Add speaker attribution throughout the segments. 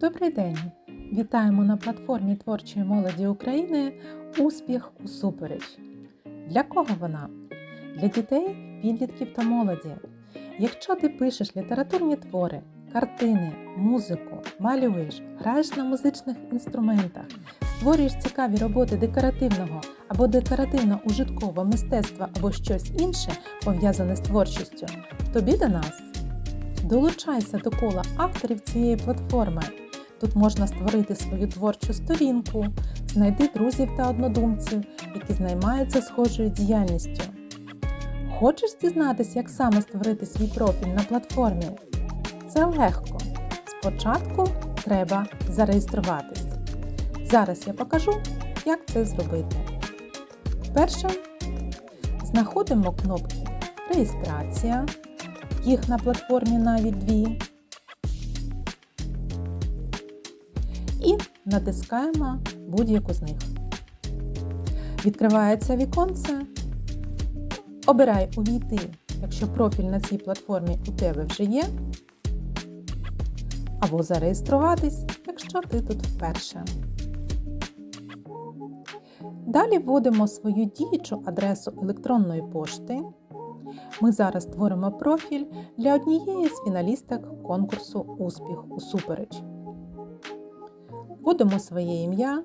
Speaker 1: Добрий день! Вітаємо на платформі творчої молоді України Успіх усупереч. Для кого вона? Для дітей, підлітків та молоді. Якщо ти пишеш літературні твори, картини, музику, малюєш, граєш на музичних інструментах, створюєш цікаві роботи декоративного або декоративно-ужиткового мистецтва або щось інше пов'язане з творчістю, тобі до нас. Долучайся до кола авторів цієї платформи. Тут можна створити свою творчу сторінку, знайти друзів та однодумців, які займаються схожою діяльністю. Хочеш дізнатися, як саме створити свій профіль на платформі? Це легко. Спочатку треба зареєструватись. Зараз я покажу, як це зробити. Перше, знаходимо кнопки Реєстрація. Їх на платформі навіть дві. І натискаємо будь-яку з них. Відкривається віконце. Обирай Увійти, якщо профіль на цій платформі у тебе вже є. Або зареєструватись, якщо ти тут вперше. Далі вводимо свою діючу адресу електронної пошти. Ми зараз створимо профіль для однієї з фіналісток конкурсу Успіх усупереч. Вводимо своє ім'я.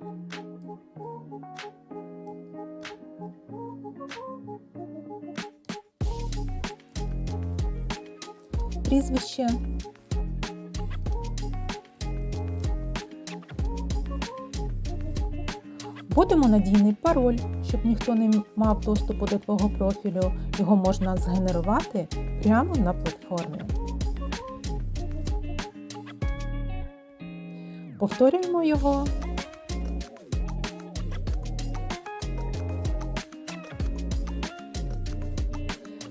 Speaker 1: Прізвище. Вводимо надійний пароль, щоб ніхто не мав доступу до твого профілю. Його можна згенерувати прямо на платформі. Повторюємо його.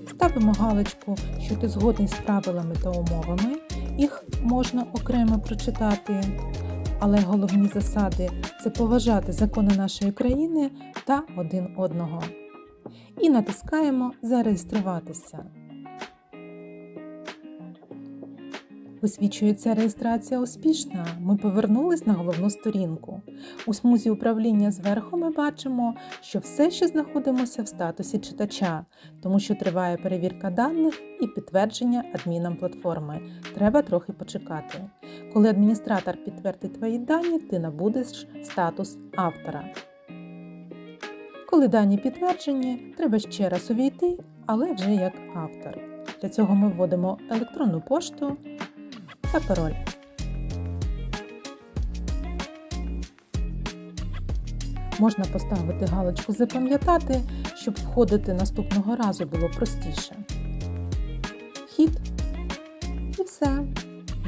Speaker 1: Ставимо галочку, що ти згодний з правилами та умовами. Їх можна окремо прочитати. Але головні засади це поважати закони нашої країни та один одного. І натискаємо Зареєструватися. Висвічується реєстрація успішна. Ми повернулись на головну сторінку. У смузі управління зверху ми бачимо, що все ще знаходимося в статусі читача, тому що триває перевірка даних і підтвердження адміном платформи. Треба трохи почекати. Коли адміністратор підтвердить твої дані, ти набудеш статус автора. Коли дані підтверджені, треба ще раз увійти, але вже як автор. Для цього ми вводимо електронну пошту та пароль. Можна поставити галочку Запам'ятати, щоб входити наступного разу було простіше. Вхід. І все.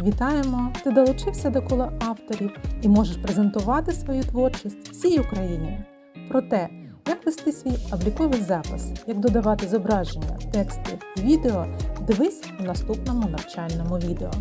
Speaker 1: Вітаємо! Ти долучився до кола авторів і можеш презентувати свою творчість всій Україні. Про те, як вести свій обліковий запис, як додавати зображення, тексти відео, дивись у наступному навчальному відео.